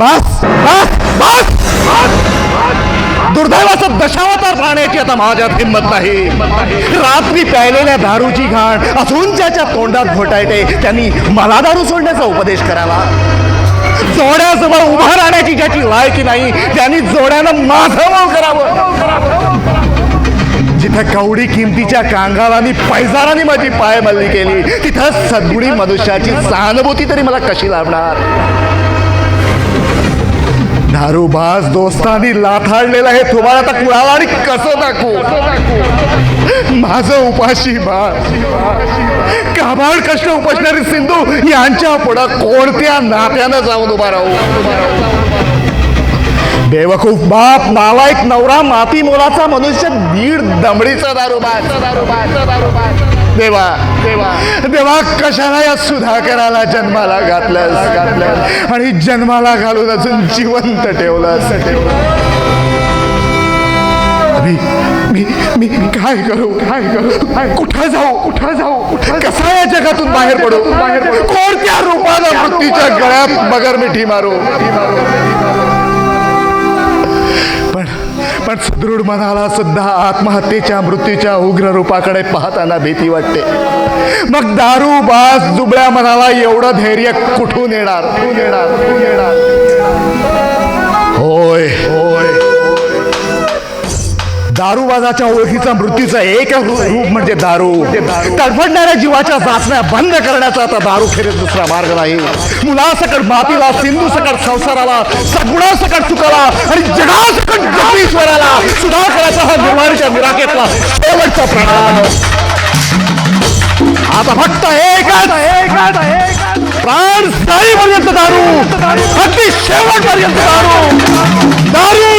बस बस बस दुर्दैवाचं दशावतार राहण्याची आता माझ्यात हिंमत नाही. रात्री प्यायलेल्या दारूची घाण असून ज्याच्या तोंडात घोटायते त्यांनी मला दारू सोडण्याचा उपदेश करावा. जोड्याजवळ उभा राहण्याची ज्याची लायकी नाही त्यांनी जोड्यानं माझं मऊ करावं. जिथं कवडी किमतीच्या कांगारांनी पैजारांनी माझी पायमल्ली केली तिथं सद्गुणी मनुष्याची सहानुभूती तरी मला कशी लाभणार? दारूबाज दोस्तांनी लाथाडलेला हे तुम्हाला आता कुणाला आणि कसं दाखवू? माझं उपाशी बाळ काबाड कष्ट उपसणारी सिंधू यांच्या पुढं कोणत्या नात्यानं जाऊन उभा राहू? बेवकूफ बाप नालायक नवरा माती मोलाचा मनुष्य दीड दमडीचा दारूबाज. देवा देवा. देवा कशाला या सुधाकराला जन्माला घातलं घातलं आणि जन्माला घालून अजून जिवंत ठेवलं असं ठेवलं मी मी काय करू काय करू? कुठं जाऊ कुठं जाऊ कुठं कसा या जगातून बाहेर पडू? बाहेर पडू. कोणत्या रूपानं मृत्यूच्या गळ्यात मगर मिठी मारू? पण दृढ मनाला सुद्धा आत्महत्येच्या मृत्यूच्या उग्र रूपाकडे पाहताना भीती वाटते. मग दारू बास दुबळ्या मनाला एवढं धैर्य कुठून येणार? कुठून येणार? कुठून येणार? दारूबाजाच्या ओळखीचा मृत्यूचा एक रूप म्हणजे दारू. तडफडणाऱ्या जीवाच्या चाचण्या बंद करण्याचा आता दारू खेरीत दुसरा मार्ग नाही. मुलासकट मातीला सिंधू सकट संसाराला सगुणासकट चुकाला आणि जगासकट जगदीश्वराला सुधार करायचा हा निर्वाणीच्या मिराकेतला शेवटचा प्रणाम. आता फक्त एकच एकच एकच प्राण पर्यंत दारू अगदी शेवटपर्यंत दारू. दारू